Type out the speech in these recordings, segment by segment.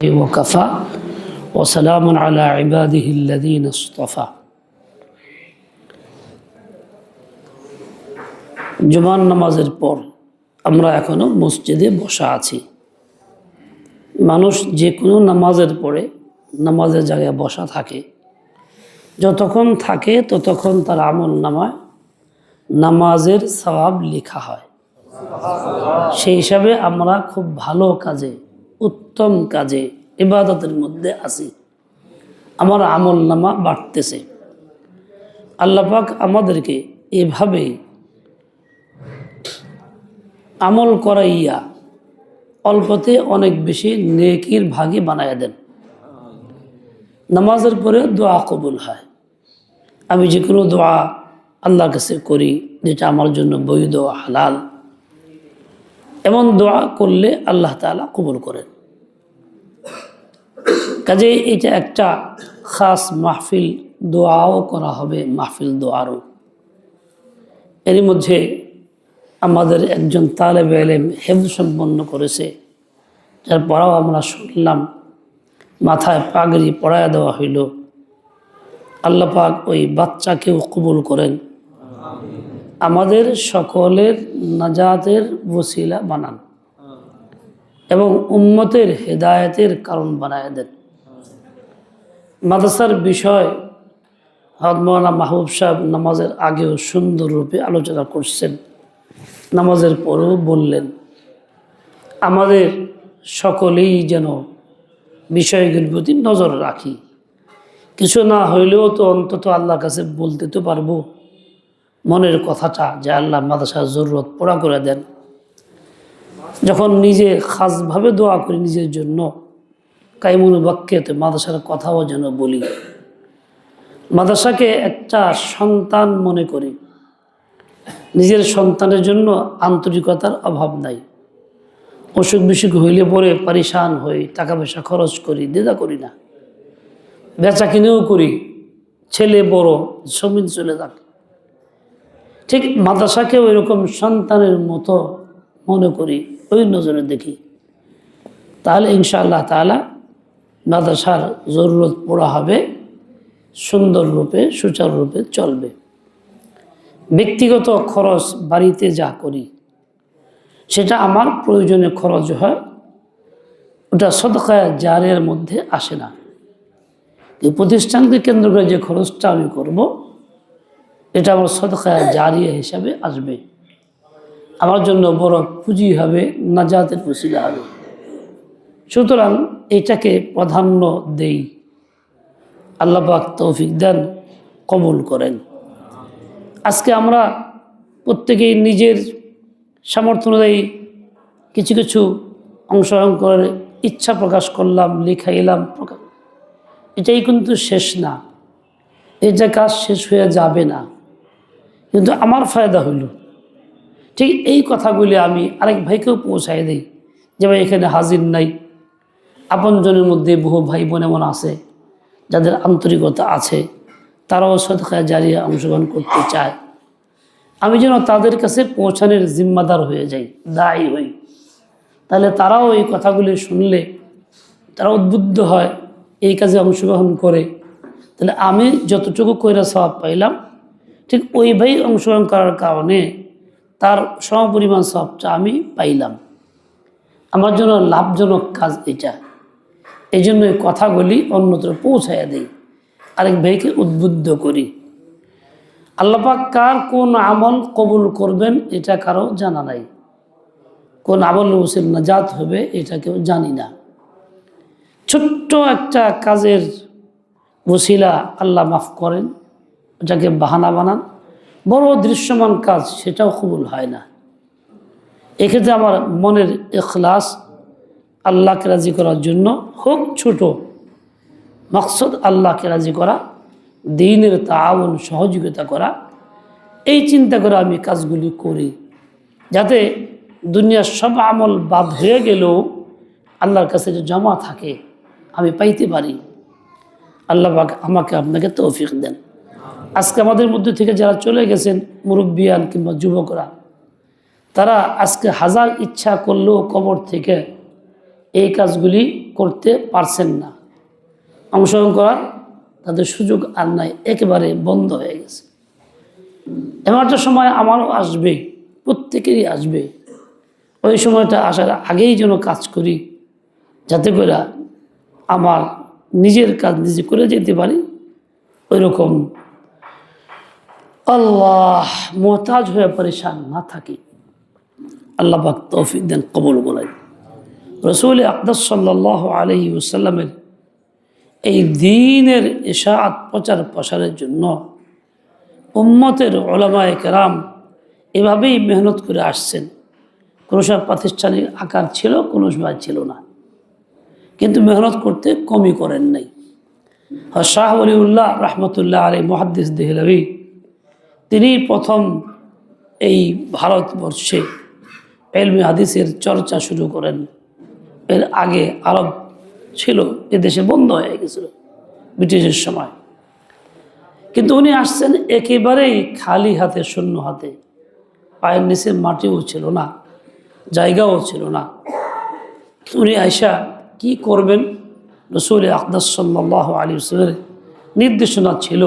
وكفى وسلام على عباده الذين اصطفى জুমার নামাজের পর আমরা এখনো মসজিদে বসা আছি মানুষ যে কোনো নামাজের পরে নামাজের জায়গায় বসা থাকে যতক্ষণ থাকে ততক্ষণ তার আমল নামায় নামাজের সওয়াব লেখা হয় সেই হিসাবে আমরা খুব ভালো কাজে উত্তম কাজে, ইবাদতের মধ্যে আছি। আমার আমল নামা বাড়তেছে। আল্লাপাক আমাদেরকে এভাবে আমল করাইয়া অল্পতে অনেক বেশি নেকির ভাগে বানাইয়া দেন। নামাজের পরে দোয়া কবুল হয়। আমি যে কোনো দোয়া আল্লাহর কাছে করি, যেটা আমার জন্য বৈধ হালাল। এমন দোয়া করলে আল্লাহ তালা কবুল করেন। কাজে এটা একটা খাস মাহফিল দোয়াও করা হবে, মাহফিল দোয়ারও। এরই মধ্যে আমাদের একজন তালেব এলেম হেফ সম্পন্ন করেছে, যার পড়াও আমরা শুনলাম, মাথায় পাগড়ি পড়ায় দেওয়া হইল। আল্লাহ পাক ওই বাচ্চাকেও কবুল করেন। আমাদের সকলের নাজাতের বসিলা বানান। এবং উম্মতের হেদায়েতের কারণ বানায় দেন। মাদ্রাসার বিষয় হদমানা মাহবুব সাহেব নামাজের আগেও সুন্দর রূপে আলোচনা করছেন। নামাজের পরেও বললেন, আমাদের সকলেই যেন বিষয়গুলির প্রতি নজর রাখি। কিছু না হইলেও তো অন্তত আল্লাহর কাছে বলতে তো পারব। মনের কথাটা যে আল্লাহ মাদ্রাসার জরুরত পড়া করে দেন। যখন নিজে খাসভাবে দোয়া করি নিজের জন্য কাইমুন বাক্যতে মাদ্রাসার কথাও যেন বলি। মাদ্রাসাকে একটা সন্তান মনে করি। নিজের সন্তানের জন্য আন্তরিকতার অভাব নাই। অসুখ বিসুখ হইলে পরে পারিশান হই টাকা পয়সা খরচ করি দেদা করি না। বেচা কিনেও করি, ছেলে বড় সমিন চলে যাক। ঠিক মাদ্রাসাকেও এরকম সন্তানের মতো মনে করি, ওই নজরে দেখি। তাহলে ইনশাআল্লাহ তালা মাদ্রাসার জরুরত পড়া হবে, সুন্দর রূপে সুচারুরূপে চলবে। ব্যক্তিগত খরচ বাড়িতে যা করি, সেটা আমার প্রয়োজনে খরচ হয়, ওটা সদকায় জারের মধ্যে আসে না। এই প্রতিষ্ঠানকে কেন্দ্র করে যে খরচটা আমি করব এটা আমার সদকায় জারিয়া হিসাবে আসবে। আমার জন্য বড় পুঁজি হবে, নাজাতের উসিলা হবে। সুতরাং এটাকে প্রাধান্য দেই। আল্লাপাক তৌফিক দেন, কবুল করেন। আজকে আমরা প্রত্যেকেই নিজের সামর্থ্য অনুযায়ী কিছু কিছু অংশগ্রহণ করে ইচ্ছা প্রকাশ করলাম লিখাইলাম এলাম এটাই কিন্তু শেষ না। এটা কাজ শেষ হয়ে যাবে না। কিন্তু আমার ফায়দা হইল ঠিক এই কথাগুলি আমি আরেক ভাইকেও পৌঁছাই দিই যে ভাই এখানে হাজির নাই। আপনজনের মধ্যে বহু ভাই বোন এমন আছে যাদের আন্তরিকতা আছে, তারাও সদকায় জারিয়ে অংশগ্রহণ করতে চায়। আমি যেন তাদের কাছে পৌঁছানোর জিম্মাদার হয়ে যাই, দায়ী হই। তাহলে তারাও এই কথাগুলি শুনলে, তারা উদ্বুদ্ধ হয়, এই কাজে অংশগ্রহণ করে। তাহলে আমি যতটুকু কইরা স্বভাব পাইলাম ঠিক ওই ভাই অংশগ্রহণ করার কারণে তার সমপরিমাণ সবটা আমি পাইলাম। আমার জন্য লাভজনক কাজ এটা। এই জন্য এই কথাগুলি অন্যত্র পৌঁছাইয়া দিই। আরেক ভাইকে উদ্বুদ্ধ করি। আল্লাপাক কার কোন আমল কবুল করবেন এটা কারও জানা নাই। কোন আমল উসিল নাজাত হবে এটা কেউ জানি না। ছোট্ট একটা কাজের বসিলা আল্লাহ মাফ করেন। ওটাকে বাহানা বানান, বড় দৃশ্যমান কাজ সেটাও কবুল হয় না। এক্ষেত্রে আমার মনের এখলাস আল্লাহকে রাজি করার জন্য হোক ছোট, মকসদ আল্লাহকে রাজি করা, দিনের তাউন সহযোগিতা করা, এই চিন্তা করে আমি কাজগুলি করি। যাতে দুনিয়ার সব আমল বাদ হয়ে গেলেও আল্লাহর কাছে যে জমা থাকে, আমি পাইতে পারি। আল্লাহ আমাকে আপনাকে তৌফিক দেন। আজকে আমাদের মধ্যে থেকে যারা চলে গেছেন, মুরব্বিয়ান কিংবা যুবকরা, তারা আজকে হাজার ইচ্ছা করলেও কবর থেকে এই কাজগুলি করতে পারছেন না। অংশগ্রহণ করার তাদের সুযোগ আর নাই, একেবারে বন্ধ হয়ে গেছে। এমন একটা সময় আমারও আসবে, প্রত্যেকেরই আসবে। ওই সময়টা আসার আগেই যেন কাজ করি, যাতে করে আমার নিজের কাজ নিজে করে যেতে পারি ওই রকম আল্লাহ মোহতাজ হয়ে পরেশান না থাকি। আল্লাহ পাক তৌফিক দেন, কবল বলেন রসুল আকদাস সাল্লাহ আলহি ওসাল্লামের এই দিনের ইশাআত প্রচার প্রসারের জন্য উম্মতের ওলামায় কেরাম এভাবেই মেহনত করে আসছেন। কোনো সময় প্রাতিষ্ঠানিক আকার ছিল, কোনো সময় ছিল না। কিন্তু মেহনত করতে কমই করেন নাই। শাহ অলিউল্লাহ রহমতুল্লাহ আলী মহাদ্দিস দেহলভি তিনি প্রথম এই ভারতবর্ষে এলমি হাদিসের চর্চা শুরু করেন। এর আগে আরব ছিল, এ দেশে বন্ধ হয়ে গেছিল ব্রিটিশের সময়। কিন্তু উনি আসছেন একেবারেই খালি হাতে, শূন্য হাতে। পায়ের নিচে মাটিও ছিল না, জায়গাও ছিল না। উনি আয়সা কি করবেন? রসুল আকদাস সাল্লাহ আলী রসুলের নির্দেশনা ছিল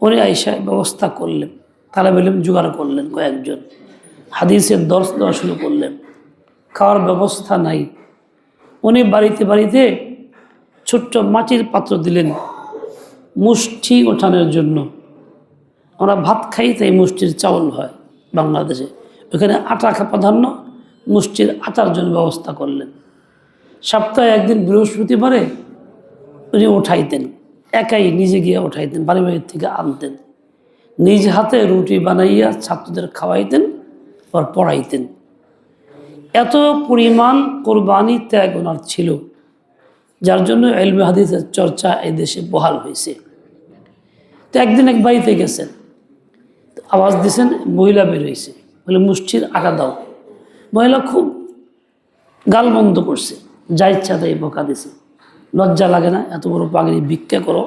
উনি আয়সা ব্যবস্থা করলেন। তারা বেলেম জোগাড় করলেন কয়েকজন। হাদিসের দর্শ দেওয়া শুরু করলেন। খাওয়ার ব্যবস্থা নাই। উনি বাড়িতে বাড়িতে ছোট্ট মাটির পাত্র দিলেন মুষ্টি ওঠানোর জন্য। আমরা ভাত খাই, তাই মুষ্টির চাউল হয় বাংলাদেশে। ওখানে আটা প্রাধান্য, মুষ্টির আটার জন্য ব্যবস্থা করলেন। সপ্তাহে একদিন বৃহস্পতিবারে উনি উঠাইতেন। একাই নিজে গিয়ে উঠাইতেন, বাড়ি বাড়ির থেকে আনতেন। নিজ হাতে রুটি বানাইয়া ছাত্রদের খাওয়াইতেন আর পড়াইতেন। এত পরিমাণ কোরবানি ত্যাগ ওনার ছিল, যার জন্য এলমে হাদিসের চর্চা এই দেশে বহাল হয়েছে। তো একদিন এক বাড়িতে গেছেন আওয়াজ দিয়েছেন মহিলা বের হয়েছে বলে, মুষ্টির আটা দাও। মহিলা খুব গালবন্ধ করছে, যা ইচ্ছা তাই বকা দিছে। লজ্জা লাগে না, এত বড় পাগড়ি ভিক্ষা করো,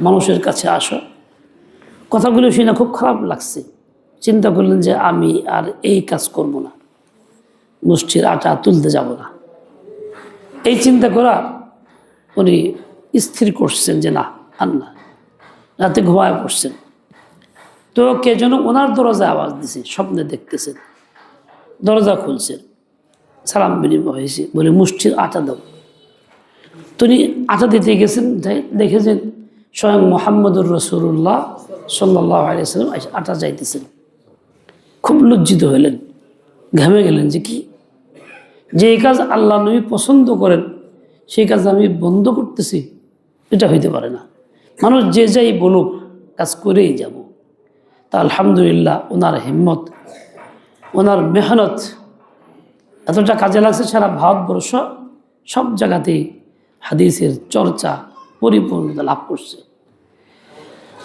মানুষের কাছে আসো। কথাগুলো শুনে খুব খারাপ লাগছে। চিন্তা করলেন যে আমি আর এই কাজ করব না মুষ্টির আটা তুলতে যাব না। এই চিন্তা করা উনি স্থির করছেন যে না, আর না। রাতে ঘুমায় পড়ছেন। তো কে যেন ওনার দরজায় আওয়াজ দিছে, স্বপ্নে দেখতেছেন। দরজা খুলছেন। সালাম বিনিময় হয়েছে, বলে, মুষ্টির আটা দাও। তিনি আটা দিতে গেছেন দেখেছেন স্বয়ং মোহাম্মদুর রসুল্লাহ সাল্লাহ আলিয়াল্লাম আটা যাইতেছেন খুব লজ্জিত হলেন, ঘামে গেলেন যে কি? যে এই কাজ আল্লাহ নবী পছন্দ করেন, সেই কাজ আমি বন্ধ করতেছি, এটা হইতে পারে না। মানুষ যে যাই বলুক, কাজ করেই যাব। তা আলহামদুলিল্লাহ ওনার হিম্মত, ওনার মেহনত এতটা কাজে লাগছে সারা ভারতবর্ষ সব জায়গাতেই হাদিসের চর্চা পরিপূর্ণতা লাভ করছে।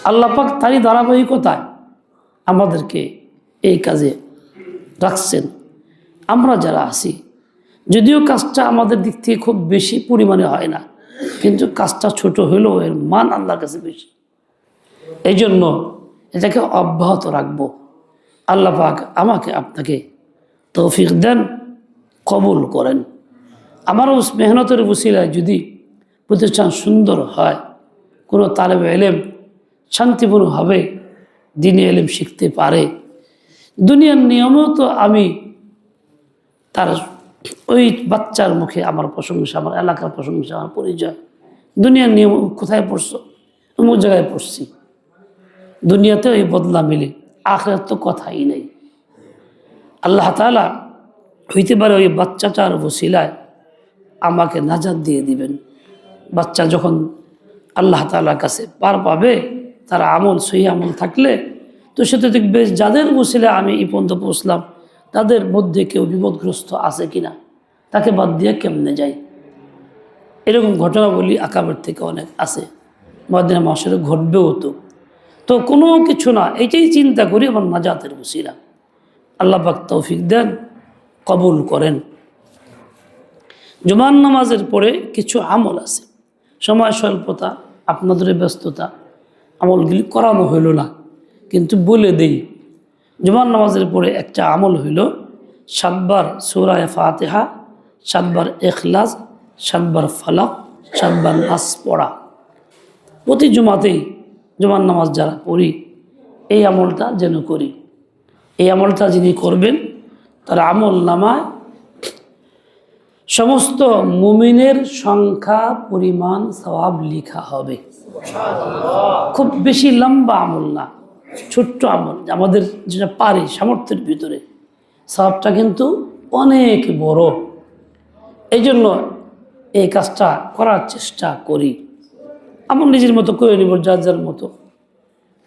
আল্লাপাক তারই ধারাবাহিকতায় আমাদেরকে এই কাজে রাখছেন। আমরা যারা আছি, যদিও কাজটা আমাদের দিক থেকে খুব বেশি পরিমাণে হয় না, কিন্তু কাজটা ছোট হলেও এর মান আল্লাহর কাছে বেশি। এই জন্য এটাকে অব্যাহত রাখব। আল্লাহ পাক আমাকে আপনাকে তৌফিক দেন, কবুল করেন। আমারও মেহনতের বসিলায় যদি প্রতিষ্ঠান সুন্দর হয়, কোনো তালেব এলেম শান্তিপূর্ণভাবে দিনে এলেম শিখতে পারে। দুনিয়ার নিয়মও তো আমি তার ওই বাচ্চার মুখে আমার প্রশংসা, আমার এলাকার প্রশংসা, আমার পরিচয়। দুনিয়ার নিয়ম কোথায় পড়ছো? অমুক জায়গায় পড়ছি। দুনিয়াতে ওই বদলা মিলে আখের তো কথাই নেই। আল্লাহ তালা হইতে পারে ওই বাচ্চাটার বসিলায় আমাকে নাজাদ দিয়ে দিবেন। বাচ্চা যখন আল্লাহ তালার কাছে পার পাবে, তার আমল, সহি আমল থাকলে, তো সে তো দেখবে যাদের বসিলে আমি এই পর্যন্ত পৌঁছলাম, তাদের মধ্যে কেউ বিপদগ্রস্ত আছে কিনা? তাকে বাদ দিয়ে কেমনে যাই এরকম ঘটনা বলি আকাবের থেকে অনেক আছে। মদিনা মাসের ঘটবেও তো। তো কোনো কিছু না, এটাই চিন্তা করি আমার নাজাতের বসিলা আল্লাহ পাক তৌফিক দেন, কবুল করেন। জুমান নামাজের পরে কিছু আমল আছে। সময় স্বল্পতা, আপনাদের ব্যস্ততা আমলগুলি করানো হইল না। কিন্তু বলে দেই, জুমার নামাজের পরে একটা আমল হইল, সাতবার সৌরায় ফাতেহা, সাতবার এখলাস সাতবার ফালাক, সাতবার নাস পড়া। প্রতি জুমাতেই জুমার নামাজ যারা পড়ি, এই আমলটা যেন করি। এই আমলটা যিনি করবেন, তার আমল নামায় সমস্ত মুমিনের সংখ্যা, পরিমাণ, সওয়াব লেখা হবে। খুব বেশি লম্বা আমল না, ছোট্ট আমল, আমাদের যেটা পারি, সামর্থ্যের ভিতরে। সওয়াবটা কিন্তু অনেক বড়। এই জন্য এই কাজটা করার চেষ্টা করি। আমার নিজের মতো করে নিব, যার যার মতো।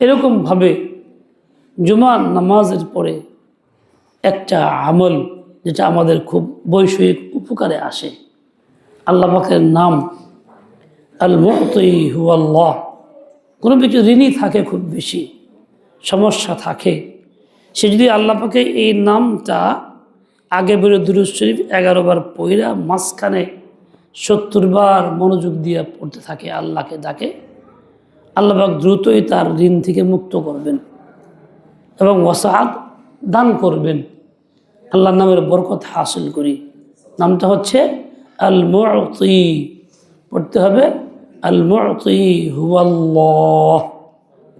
এরকমভাবে জুমার নামাজের পরে একটা আমল, যেটা আমাদের খুব বৈষয়িক উপকারে আসে। আল্লাহ পাকের নাম আল মতই হুয়াল্লাহ। কোনো ব্যক্তি ঋণী থাকে খুব বেশি, সমস্যা থাকে। সে যদি আল্লাহ পাকে এই নামটা আগে বেরো দুরুজ শরীফ এগারো বার পইরা মাঝখানে সত্তর বার মনোযোগ দিয়ে পড়তে থাকে আল্লাহকে ডাকে, আল্লাহ পাক দ্রুতই তার ঋণ থেকে মুক্ত করবেন এবং ওয়াসাদ দান করবেন। আল্লাহর নামের বরকত হাসিল করি। নামটা হচ্ছে আল মুতি পড়তে হবে আল মুতি হুয়াল্লাহ,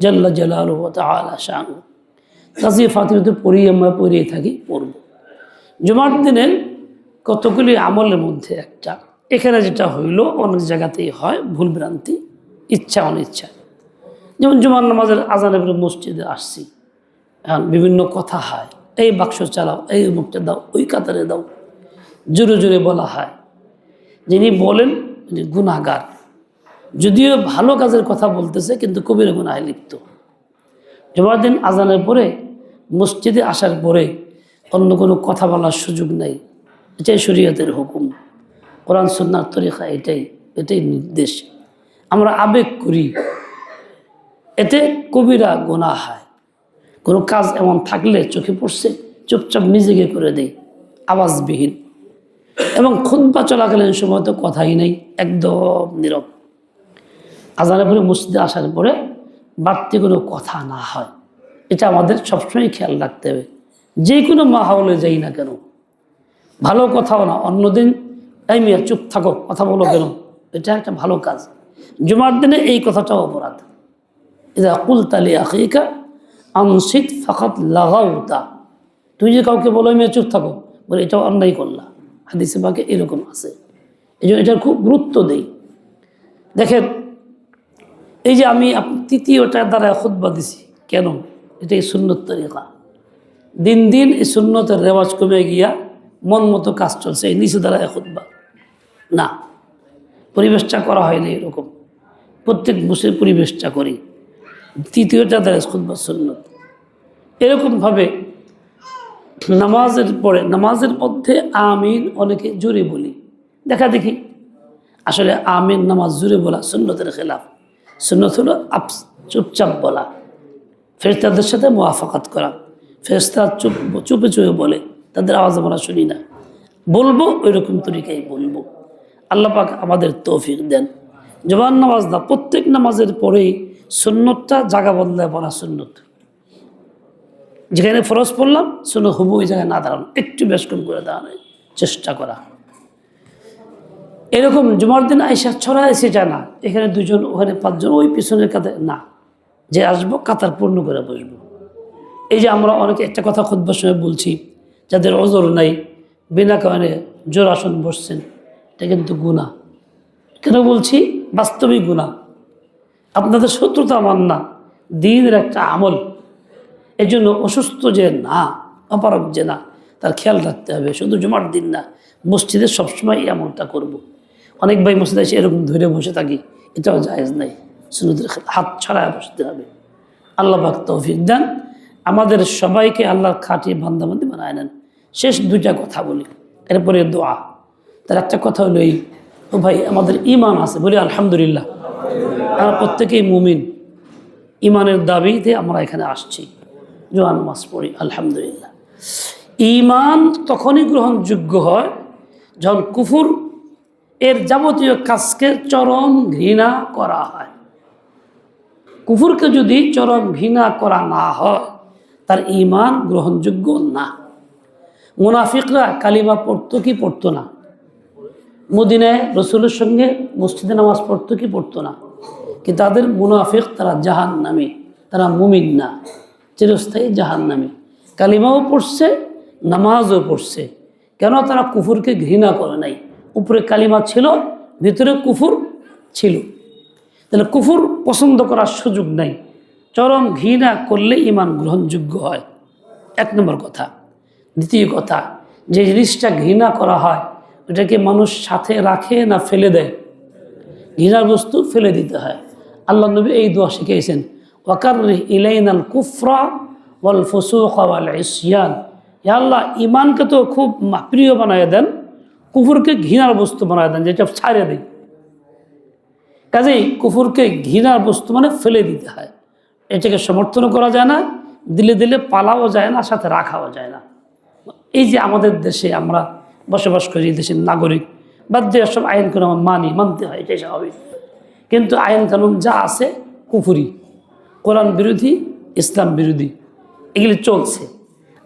জাল্লা জালাল তাআলা শানু কাজী ফাতিমাতে পড়ি আমরা পড়িয়ে থাকি, পড়ব। জুমার দিনের কতগুলি আমলের মধ্যে একটা? এখানে যেটা হইল, অনেক জায়গাতেই হয়, ভুল ভ্রান্তি, ইচ্ছা, অনিচ্ছা। যেমন জুমার নামাজের আজানের মসজিদে আসছি। বিভিন্ন কথা হয়। এই বাক্স চালাও, এই মুখটা দাও, ওই কাতারে দাও। জোরে জোরে বলা হয়। যিনি বলেন, তিনি গুণাগার যদিও ভালো কাজের কথা বলতেছে, কিন্তু কবির গুণায় লিপ্ত। জুমার দিন আজানের পরে, মসজিদে আসার পরে অন্য কোনো কথা বলার সুযোগ নেই। এটাই শরীয়তের হুকুম। কোরআন সন্ন্যার তরিকা এটাই এটাই নির্দেশ। আমরা আবেগ করি। এতে কবিরা গোনা হয়। কোনো কাজ এমন থাকলে চোখে পড়ছে, চুপচাপ নিজেকে করে দেই, আওয়াজবিহীন। এবং খুদ্া চলাকালীন সময় তো কথাই নেই, একদম নীরব। আজানের পরে মসজিদে আসার পরে বাড়তি কোনো কথা না হয়। এটা আমাদের সবসময় খেয়াল রাখতে হবে। যে কোনো মাহলে যাই না কেন। ভালো কথাও না অন্যদিন এই মেয়ে, চুপ থাকো, কথা বলো কেন? এটা একটা ভালো কাজ। জুমার দিনে এই কথাটাও অপরাধ। এটা কুলতালি আখিকা আনসিক ফাকাত লাগাউতা। তুমি যে কাউকে বলো মেয়ে চুপ থাকো, বলে, এটাও অন্যায় করলা হাদিসে বাকে এরকম আছে। এই জন্য এটার খুব গুরুত্ব দেই। দেখেন, এই যে আমি তৃতীয়টার দ্বারা খুদ্া দিছি, কেন? এটাই সুন্নত তরিকা। দিন দিন এই সুন্নতের রেওয়াজ কমে গিয়া মন মতো কাজ চলছে, এই নিচে দ্বারা খুদ্া না, পরিবেশটা করা হয়নি এরকম। প্রত্যেক বসে পরিবেশটা করি। তৃতীয়টা দ্বারা খুদ্া সুন্নত। এরকমভাবে নামাজের পরে, নামাজের মধ্যে আমিন অনেকে জোরে বলি। দেখা দেখি, আসলে আমিন নামাজ জোরে বলা সুন্নতের খেলাফ। সুন্নত হলো আপ, চুপচাপ বলা। ফেরস্তাদের সাথে মোয়াফাকাত করা। ফেরেস্তা চুপ, চুপে চুপে বলে, তাদের আওয়াজ আমরা শুনি না। বলব ওই রকম তরিকাই বলব। আল্লাহ পাক আমাদের তৌফিক দেন। জবান নামাজ না, প্রত্যেক নামাজের পরেই সুন্নতটা জাগা বদলায় পড়া সুন্নত। যেখানে ফরজ পড়লাম শুনো হুবু ওই জায়গায় না দাঁড়ানো। একটু বেশ কম করে দাঁড়ানোর চেষ্টা করা। এরকম জুমার দিন আইসা ছড়া এসে যায় না। এখানে দুজন, ওখানে পাঁচজন, ওই পিছনের কাতে না। যে আসব, কাতার পূর্ণ করে বসবো। এই যে আমরা অনেকে একটা কথা খুদ্বার সময় বলছি, যাদের অজর নাই, বিনা কারণে জোর আসন বসছেন, এটা কিন্তু গুণা কেন বলছি? বাস্তবিক গুণা আপনাদের শত্রুতা আমার না। দিনের একটা আমল। এই জন্য অসুস্থ যে না অপারক যে না, তার খেয়াল রাখতে হবে। শুধু জমার দিন না, মসজিদে সবসময় এই আমলটা করব। অনেক ভাই মসজিদে এসে এরকম ধরে বসে থাকি, এটাও জায়েজ নাই। সুন্নতের হাত ছাড়ায় বসতে হবে। আল্লাহ পাক তৌফিক দেন। আমাদের সবাইকে আল্লাহর খাটিয়ে বান্দাবান্দি বানায় নেন। শেষ দুইটা কথা বলি। এরপরে দোয়া। তার একটা কথা হলো এই, ও ভাই, আমাদের ইমান আছে। বলি আলহামদুলিল্লাহ। আমরা প্রত্যেকেই মুমিন। ইমানের দাবিতে আমরা এখানে আসছি। জোয়ান মাস পড়ি, আলহামদুলিল্লাহ। ইমান তখনই গ্রহণযোগ্য হয় যখন কুফুর এর যাবতীয় কাজকে চরম ঘৃণা করা হয়। কুফুরকে যদি চরম ঘৃণা করা না হয়, তার ইমান গ্রহণযোগ্য না। মুনাফিকরা কালিমা পড়তো কি পড়তো না? মদিনায় রসুলের সঙ্গে মসজিদে নামাজ পড়তো কি পড়তো না। কি তাদের মুনাফিক তারা জাহান নামে তারা মুমিন না, চিরস্থায়ী জাহান নামে কালিমাও পড়ছে, নামাজও পড়ছে। কেন তারা কুফুরকে ঘৃণা করে নাই? উপরে কালিমা ছিল, ভিতরে কুফুর ছিল। তাহলে কুফুর পছন্দ করার সুযোগ নাই। চরম ঘৃণা করলে ইমান গ্রহণযোগ্য হয়। এক নম্বর কথা। দ্বিতীয় কথা, যে জিনিসটা ঘৃণা করা হয় ওটাকে মানুষ সাথে রাখে না ফেলে দেয়? ঘৃণার বস্তু ফেলে দিতে হয়। আল্লাহ নবী এই দোয়া শিখিয়েছেন ওয়াকার ইলাইনাল কুফরা ওয়াল ফসুক ওয়াল ইসিয়ান। আল্লাহ ইমানকে তো খুব প্রিয় বানায় দেন, কুফুরকে ঘৃণার বস্তু বানায় দেন, যেটা ছাড়িয়ে দেয় কাজেই কুফুরকে ঘৃণার বস্তু মানে ফেলে দিতে হয়। এটাকে সমর্থনও করা যায় না, দিলে দিলে পালাও যায় না, সাথে রাখাও যায় না। এই যে আমাদের দেশে আমরা বসবাস করি দেশের নাগরিক। বাদ দিয়ে সব আইন কানুন মানি, মানতে হয়, এটাই স্বাভাবিক। কিন্তু আইন কানুন যা আছে কুফুরি, কোরআন বিরোধী, ইসলাম বিরোধী, এগুলি চলছে।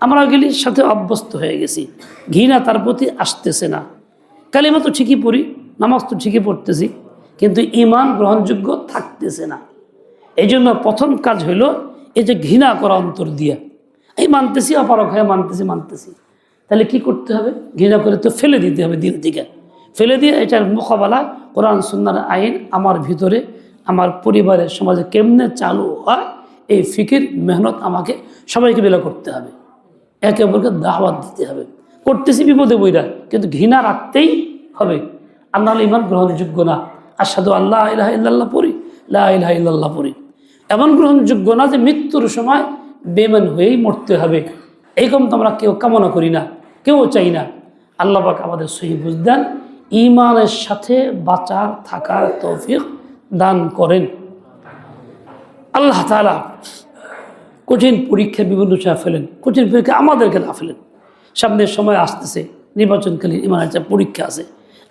আমরা ওগুলির সাথে অভ্যস্ত হয়ে গেছি। ঘৃণা তার প্রতি আসতেছে না। কালিমা তো ঠিকই পড়ি, নামাজ তো ঠিকই পড়তেছি, কিন্তু ইমান গ্রহণযোগ্য থাকতেছে না। এই জন্য প্রথম কাজ হইল এই যে ঘৃণা করা অন্তর দিয়া। এই মানতেছি অপারক হয়ে মানতেছি মানতেছি। তাহলে কি করতে হবে? ঘৃণা করে তো ফেলে দিতে হবে দিল থেকে। ফেলে দিয়ে এটার মোকাবেলা কোরআন, সুন্নার আইন আমার ভিতরে, আমার পরিবারের সমাজে কেমনে চালু হয়, এই ফিকির, মেহনত আমাকে সবাইকে বেলা করতে হবে। একে অপরকে দাওয়াত দিতে হবে। করতেছি বিপদে বইরা কিন্তু ঘৃণা রাখতেই হবে। আল্লাহ ইমান গ্রহণযোগ্য না। আর আসাদু আল্লাহ ইলাহা ইল্লাল্লাহ পড়ি, লা ইলাহা পড়ি। এমন গ্রহণযোগ্য না যে মৃত্যুর সময় বেমান হয়েই মরতে হবে। এইরকম তো আমরা কেউ কামনা করি না, কেউ চাই না। আল্লাহ পাক আমাদের সহি বুঝদান ইমানের সাথে বাঁচার থাকার তৌফিক দান করেন। আল্লাহ তালা কঠিন পরীক্ষার বিভিন্ন সময় ফেলেন, কঠিন পরীক্ষা আমাদেরকে না ফেলেন। সামনের সময় আসতেছে, নির্বাচনকালীন ইমানের একটা পরীক্ষা আছে।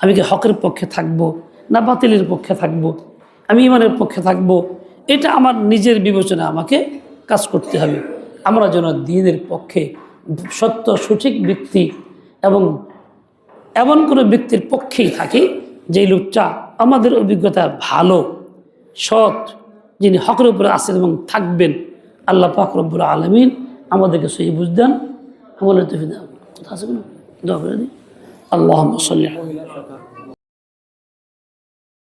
আমি কি হকের পক্ষে থাকব না বাতিলের পক্ষে থাকব? আমি ইমানের পক্ষে থাকব? এটা আমার নিজের বিবেচনা আমাকে কাজ করতে হবে। আমরা যেন দিনের পক্ষে সত্য, সঠিক ব্যক্তি এবং এমন কোনো ব্যক্তির পক্ষেই থাকি যেই লোকটা আমাদের অভিজ্ঞতা ভালো, সৎ, যিনি হকের উপরে আছেন এবং থাকবেন। আল্লাহ পাক রব্বুল আলমিন আমাদেরকে সহি বুঝদেন আমাদের তো কথা আছে কোনো আল্লাহ